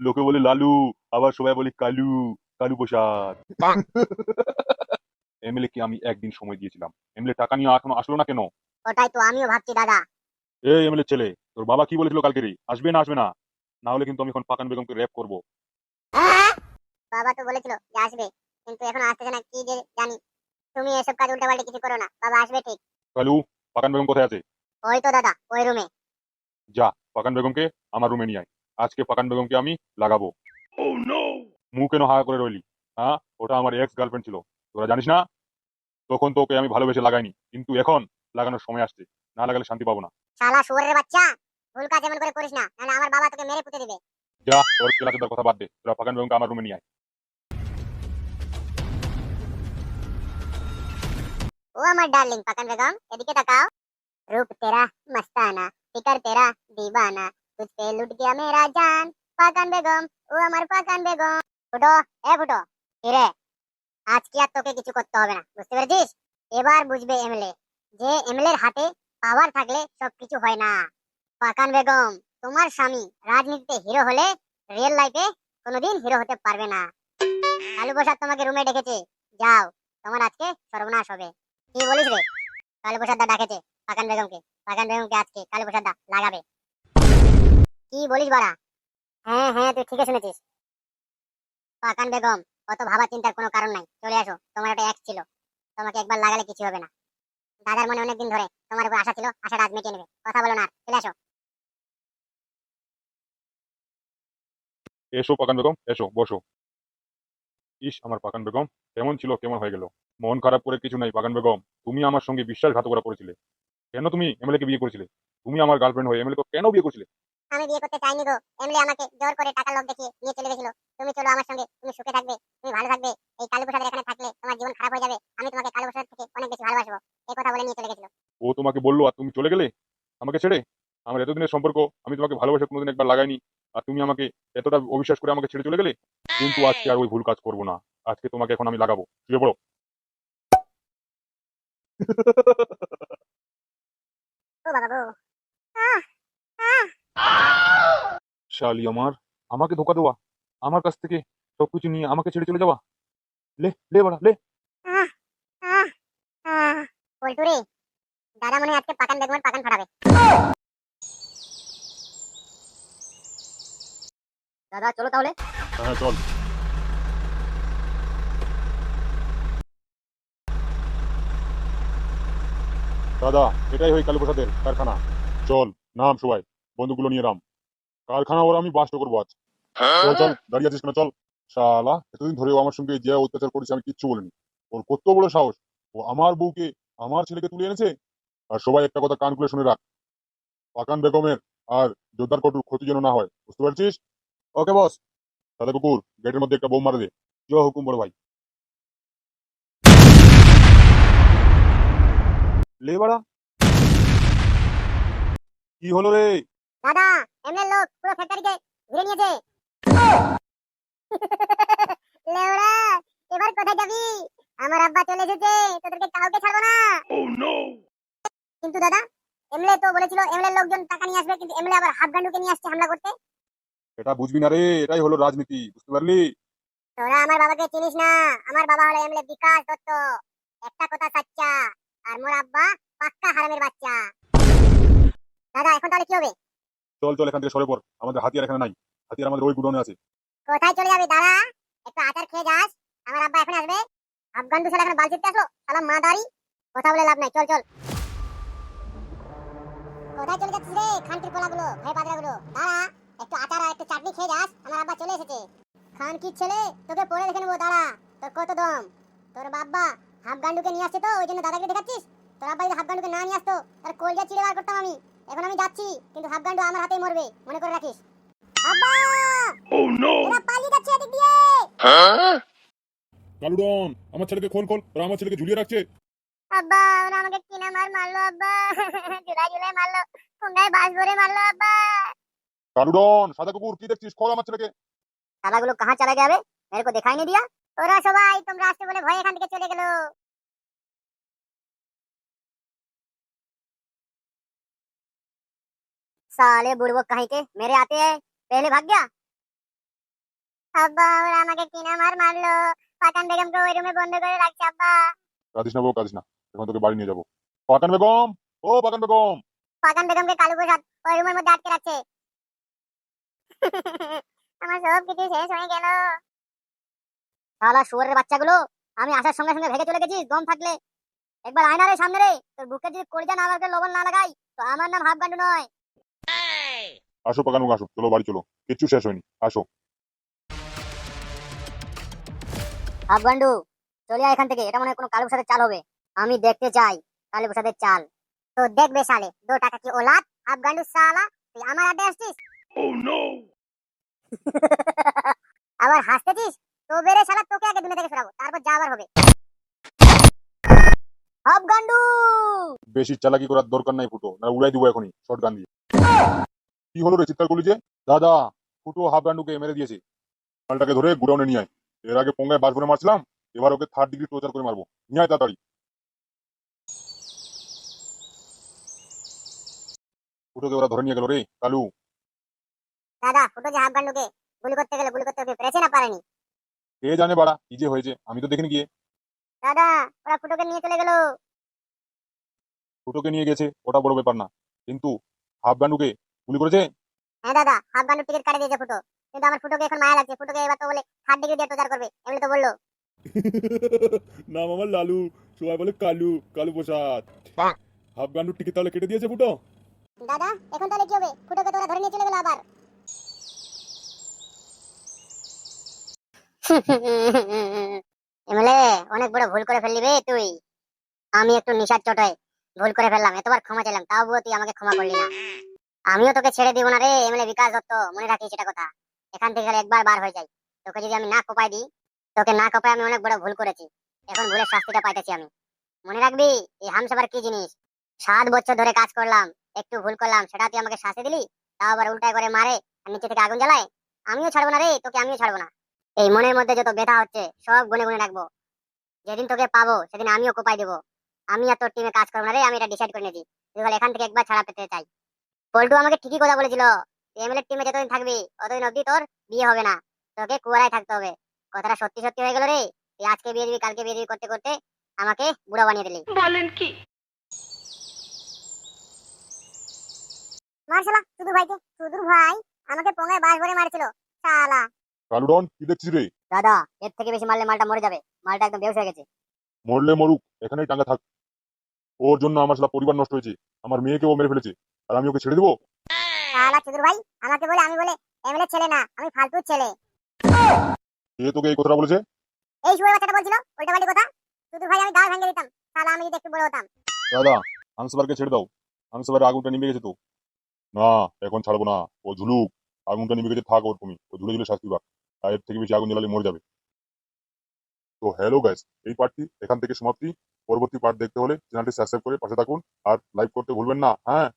লোকে বলে লালু আবার সবাই বলে কালু কালু প্রসাদ। এমএলএ কে আমি একদিন সময় দিয়েছিলাম। এমএলএ টাকা নিয়ে এখনও আসলো না কেন? ওটাই তো আমিও ভাবছি দাদা। এই এমএলএ ছেলে তোর বাবা কি বলেছিল কালকে রে? আসবে না আসবে না। না হলে কিন্তু আমি এখন পাকান বেগমকে র্যাপ করব। বাবা তো বলেছিল যে আসবে কিন্তু এখন আসতেছে না কি যে জানি। তুমি এসব কাজ উল্টাপাল্টা কিছু করো না বাবা আসবে ঠিক। কালু পাকান বেগম কোথায় আছে? ওই তো দাদা ওই রুমে যা পাকান বেগমকে আমার রুমে নিয়ে আয়। আজকে পাকান বেগমকে আমি লাগাবো। মুখ কেন হা করে রইলি? হ্যাঁ? ওটা আমার এক্স গার্লফ্রেন্ড ছিল। তোরা জানিস না? তখন তো ওকে আমি ভালোবেসে লাগাইনি। কিন্তু এখন লাগানোর সময় আসছে। না লাগালে শান্তি পাবো না। শালা শুয়োরের বাচ্চা! ভুল কাজ এমন করে করিস না। নাহলে আমার বাবা তোকে মেরে পুঁতে দিবে। যা তোর কেলাচোদার কথা বাদ দে। তোরা পাকান বেগমকে আমার রুমে নিয়ে আয়। ও আমার ডার্লিং, পাকান বেগম। এদিকে তাকাও। রূপ তেরা, মস্তানা ফিকর তেরা, দিবানা তুঝপে লুট গিয়া মেরা জান। পাকান বেগম, ও আমার পাকান বেগম। ফুটো, এ ফুটো কিরে আজকে আর তোকে কিছু করতে হবে না, বুঝতে পেরেছিস? এবার বুঝবে এমএলএ। যে এমএলএর হাতে পাওয়ার থাকলে সবকিছু হয় না। পাকান বেগম, তোমার স্বামী রাজনীতিতে হিরো হলে রিয়েল লাইফে কোনোদিন হিরো হতে পারবে না। আলু বসার তোমাকে রুমে ডেকেছে। যাও, তোমার আজকে সর্বনাশ হবে। কি বলিস রে? ডাকেছে, পাকান বেগমকে পাকান বেগমকে আজকে লাগাবে। কি বলিস হ্যাঁ হ্যাঁ তুই ঠিকই শুনেছিস। পাকান বেগম, অত ভাবা চিন্তার কোনো কারণ নাই। চলে আসো, তোমার একটা এক্স ছিল। তোমাকে একবার লাগালে কিছু হবে না। দাদার মনে অনেকদিন ধরে তোমার উপর আশা ছিল, আশাটা আজ মিটিয়ে নেবে। কথা বলো না চলে আসো। এসো পাকান বেগম, এসো, বসো। ইস আমার পাকান বেগম কেমন ছিল কেমন হয়ে গেল? মন খারাপ করে কিছু নাই পাকান বেগম। তুমি আমার সঙ্গে বিশ্বাসঘাতকতা করেছিলে। কেন তুমি এমএলএ কে বিয়ে করেছিলে? তুমি আমার গার্লফ্রেন্ড হয়ে এমএলএ কে কেন বিয়ে করেছিলে? আমি বিয়ে করতে চাইনি গো। এমনি আমাকে জোর করে টাকা লোভ দেখিয়ে নিয়ে চলে গেছিল। তুমি চলো আমার সঙ্গে তুমি সুখে থাকবে তুমি ভালো থাকবে। এই কালু প্রসাদের এখানে থাকলে তোমার জীবন খারাপ হয়ে যাবে। আমি তোমাকে কালু প্রসাদ থেকে অনেক বেশি ভালোবাসবো। এই কথা বলে নিয়ে চলে গেছিল। ও তোমাকে বলল আর তুমি চলে গেলে? আমাকে ছেড়ে? আমার এতদিনের সম্পর্ক আমি তোমাকে ভালোবাসে কোনোদিন একবার লাগাইনি। আর তুমি আমাকে এতটা অবিশ্বাস করে আমাকে ছেড়ে চলে গেলে? কিন্তু আজকে আর ওই ভুল কাজ করব না। আজকে তোমাকে এখন আমি লাগাবো। শুয়ে পড়ো শালি আমার আমাকে ধোকা দেওয়া। আমার কাছ থেকে সবকিছু নিয়ে আমাকে ছেড়ে চলে যাওয়া। লে লে বাড়া লে। দাদা মনে আজকে পাকান বেগমের পাকান ফাটাবে। দাদা চলো তাহলে। হ্যাঁ চল দাদা এটাই হয় কালীপ্রসাদের কারখানা। চল নাম সবাই। বন্ধুগুলো নিয়ে নাম। কারখানা ওর আমি বাস্ট করব আজ। চল চল দাঁড়িয়ে আছিস কেন? চল। শালা এতদিন ধরে ও আমার সঙ্গে যে অত্যাচার করেছে আমি কিচ্ছু বলিনি। ওর কত বড় সাহস। ও আমার বউকে আমার ছেলেকে তুলে এনেছে? আর সবাই একটা কথা কান খুলে শুনে রাখ। পাকান বেগমের আর জোরদার কটুর ক্ষতি যেন না হয়। বুঝতে পারছিস? ওকে বস। দাদা কুকুর গেটের মধ্যে একটা বোম মারে দে। জয় হুকুম বড় ভাই। লে বাড়া। কি হলো রে? দাদা এমএল লোক পুরো ফ্যাক্টরিকে ঘিরে নিয়েছে। লেওড়া এবার কোথায় যাবি? আমার আব্বা চলে এসেছে তোদেরকে কাউকে ছাড়বো না। কিন্তু দাদা এমএলএ তো বলেছিল এমএলএ লোকজন টাকা নিয়ে আসবে কিন্তু এমএলএ আবার হাফ গান্ডুকে নিয়ে আসছে হামলা করতে। এটা বুঝবি না রে এটাই হলো রাজনীতি বুঝতে পারলি? তোরা আমার বাবাকে চিনিস না আমার বাবা হলো এমএলএ বিকাশ দত্ত। একটা কথা সাচ্চা আর মোর আব্বা পাক্কা হারামের বাচ্চা। দাদা এখন তাহলে কি হবে? চল চল এখান থেকে সরে পড় আমাদের হাতিয়ার এখানে নাই হাতিয়ার আমাদের ওই গুডনে আছে। কোথায় চলে যাবে দাদা একটু আচার খেয়ে যাস আমার আব্বা এখন আসবে। আফগান দুশালা এখন বালচিতে আসলো সালা মা দাঁড়ি কথা বলে লাভ নাই চল চল। কোথায় চলে যাচ্ছিস রে খানকির পোলাগুলো ভয় পাদরাগুলো দাঁড়া। একটু আচার আর একটু চাটনি খেয়ে যাস আমার আব্বা চলে এসেছে। খান কি ছেলে তোকে পরে দেখে নেব দাঁড়া। তোর কত দম? তোর বাব্বা হাফ গান্ডুকে নিয়ে আসছে তো ওই জন্য দাদাকে দেখাচ্ছিস? তোর আব্বা যদি হাফ গান্ডুকে না নিয়ে আসতো তার কলজা চিড়ে বার করতাম আমি। এখন আমি যাচ্ছি কিন্তু হাফ গান্ডু আমার হাতেই মরবে মনে করে রাখিস। আব্বা! এরা পালিয়ে যাচ্ছে এদিক দিয়ে! কালুডন আমার ছেলেকে খোল খোল। আমার ছেলেকে ঝুলিয়ে রাখছে। আব্বা ওরা আমাকে কিনা মার মারলো আব্বা। জুলাই জুলাই মারলো। ঠোঙ্গায় বাস ভরে মারলো আব্বা। কালুডন সাদা কুকুর কি দেখছিস খোল আমার ছেলেকে সালাগুলো কাহা চলে যাবে মেরে কো দেখাই নি দিয়া ওরা সবাই তোমরা আসতে বলে ভয়ে এখান থেকে চলে গেলো साले बुड़बक कहीं के मेरे आते हैं पहले भाग गया আব্বা ওরা আমাকে কিনা মার মারলো পাকান বেগমকে ওই রুমে বন্ধ করে রাখছে আব্বা কাঁদিস না বউ কাঁদিস না এখন তোকে বাড়ি নিয়ে যাবো পাকান বেগম ও পাকান বেগম পাকান বেগমকে কালু প্রসাদ ওই রুমের মধ্যে আটকে রাখছে আমার সব কিছু শেষ হয়ে গেল। শালা শুয়ারের বাচ্চাগুলো আমি আসার সঙ্গে সঙ্গে ভেগে চলে গেছিস দম থাকলে। একবার আয়না রে সামনে রে তোর বুকে যদি কলিজা না লাগবে লবণ না লাগাই তো আমার নাম হাফগান্ডু নয়। আসো পাকান আসো চলো বাড়ি চলো কিচ্ছু শেষ হয়নি আসো। হাফগান্ডু চলে আয় এখান থেকে এটা মনে হয় কোনো কালু প্রসাদের চাল হবে। আমি দেখতে চাই কালু প্রসাদের চাল। তো দেখবে সালে দো টাকা কি ওলাদ হাফগান্ডু সালা তুই আমার আড্ডে আসছিস? আবার হাসতেছিস? তো বেরে শালা তোকে আগে দুনিয়া থেকে সরাবো তারপর যা আবার হবে। হাফগান্ডু বেশি চালাকি করার দরকার নাই ফুটো না উড়াই দিব এখনই শর্ট গান দিয়ে। কি হলো রে চিৎকার করলি যে? দাদা ফুটো হাফ গান্ডুকে মেরে দিয়েছে। মালটাকে ধরে গুডাউনে নিয়ে আয়। এর আগে পঙ্গায় বাস ভরে মারছিলাম এবার ওকে থার্ড ডিগ্রি টর্চার করে মারবো। নিয়ে আয় তাড়াতাড়ি। ফুটোকে ওরা ধরে নিয়ে গেল রে কালু। দাদা ফুটো যে হাফগান্ডুকে গুলি করতে গেলে গুলি করতে ওকে পেরেছে না পারেনি? কে জানে বাড়া কি যে হয়েছে আমি তো দেখিনি গিয়ে। দাদা ওরা ফুটোকে নিয়ে চলে গেল। ফুটোকে নিয়ে গেছে ওটা বড় ব্যাপার না। কিন্তু হাফ গান্ডুকে গুলি করেছে? হ্যাঁ দাদা হাফগান্ডু টিকিট কাটে দিয়েছে ফুটো কিন্তু আমার ফুটোকে এখন মায়া লাগছে ফুটোকে এবার তো বলে থার্ড ডিগ্রি দিয়ে টর্চার করবে এমনি তো বলল। নাম আমার লালু সবাই বলে কালু কালু প্রসাদ। হাফ গান্ডুর টিকিট তাহলে কেটে দিয়েছে ফুটো দাদা এখন তাহলে কি হবে? ফুটোকে তোরা ধরে নিয়ে চলে গেল আবার। এমএলএ, অনেক বড় ভুল করে ফেললি রে তুই। আমি একটু নিশার চোটায় ভুল করে ফেললাম, এতবার ক্ষমা চাইলাম, তাও তুই আমাকে ক্ষমা করলি না। আমিও তোকে ছেড়ে দিব না রে, এমএলএ বিকাশ দত্ত, মনে রাখিস সেটা কথা। এখান থেকে একবার বার হয়ে যাই। তোকে যদি আমি না কোপাই দিই, তোকে না কোপাই আমি অনেক বড় ভুল করেছি। এখন ভুলের শাস্তিটা পাইতেছি আমি। মনে রাখবি, এই হামসাবার কি জিনিস? সাত বছর ধরে কাজ করলাম, একটু ভুল করলাম, সেটা তুই আমাকে শাস্তি দিলি? তাও আবার উল্টায় করে মারে, আর নিচে থেকে আগুন জ্বালায়? আমিও ছাড়বো না রে, তোকে আমিও ছাড়বো না। এই মনের মধ্যে যত ব্যথা হচ্ছে সব গুনে গুনে রাখব। যেদিন তোকে পাবো সেদিন আমিও কোপাই দেবো। আমি আর তোর টিমে কাজ করব না রে আমি এটা ডিসাইড করে নিয়েছি। তুই বল এখান থেকে একবার ছাড়া পেতে চাই। পল্টু আমাকে ঠিকই কথা বলেছিল এমএলএ টিমে যতদিন থাকবি ততদিন অবধি তোর বিয়ে হবে না। তোকে কুয়ারায় থাকতে হবে। কথাটা সত্যি সত্যি হয়ে গেল রে। তুই আজকে বিয়ে দিবি কালকে বিয়ে দিবি করতে করতে আমাকে বুড়া বানিয়ে দিলি। বলেন কি? মারশালা সুদূর ভাইকে সুদূর ভাই আমাকে পোঙায় বাস ভরে মারছিল। শালা। কালু ডন কি দেখছিস রে দাদা এর থেকে বেশি মারলে মালটা মরে যাবে। মালটা একদম বেউস হয়ে গেছে। মরলে মরুক এখানেই টাঙ্গা থাক। ওর জন্য আমার সারা পরিবার নষ্ট হয়েছে। আমার মেয়েকেও মেরে ফেলেছে। আর আমি ওকে ছেড়ে দেবো? শালা ভাই আমাকে বলে আমি বলে এমএলএ ছেলে না আমি ফালতুর ছেলে। কে তোকে এই কথাটা বলেছে? এই শুয়ে বাচ্চাটা বলছিল উল্টা পাল্টি কথা। সুদূর ভাই আমি দাঁড় ভেঙে দিতাম। শালা আমি যদি একটু বড় হতাম। দাদা আনসারকে ছেড়ে দাও। আনসারের আগুনটা নিভে গেছে তো। না এখন ছাড়বো না। ও ঝুলুক। আগুনটা নিভে গেছে থাক ওর তুমি ও ঝুলে ঝুলে শাস্তি পাক। আর এর থেকে বেশি আগুন জ্বালালে মরে যাবে। তো হ্যালো গাইস এই পার্টটি এখান থেকে সমাপ্তি। পরবর্তী পার্ট দেখতে হলে চ্যানেলটি সাবস্ক্রাইব করে পাশে থাকুন। আর লাইক করতে ভুলবেন না। হ্যাঁ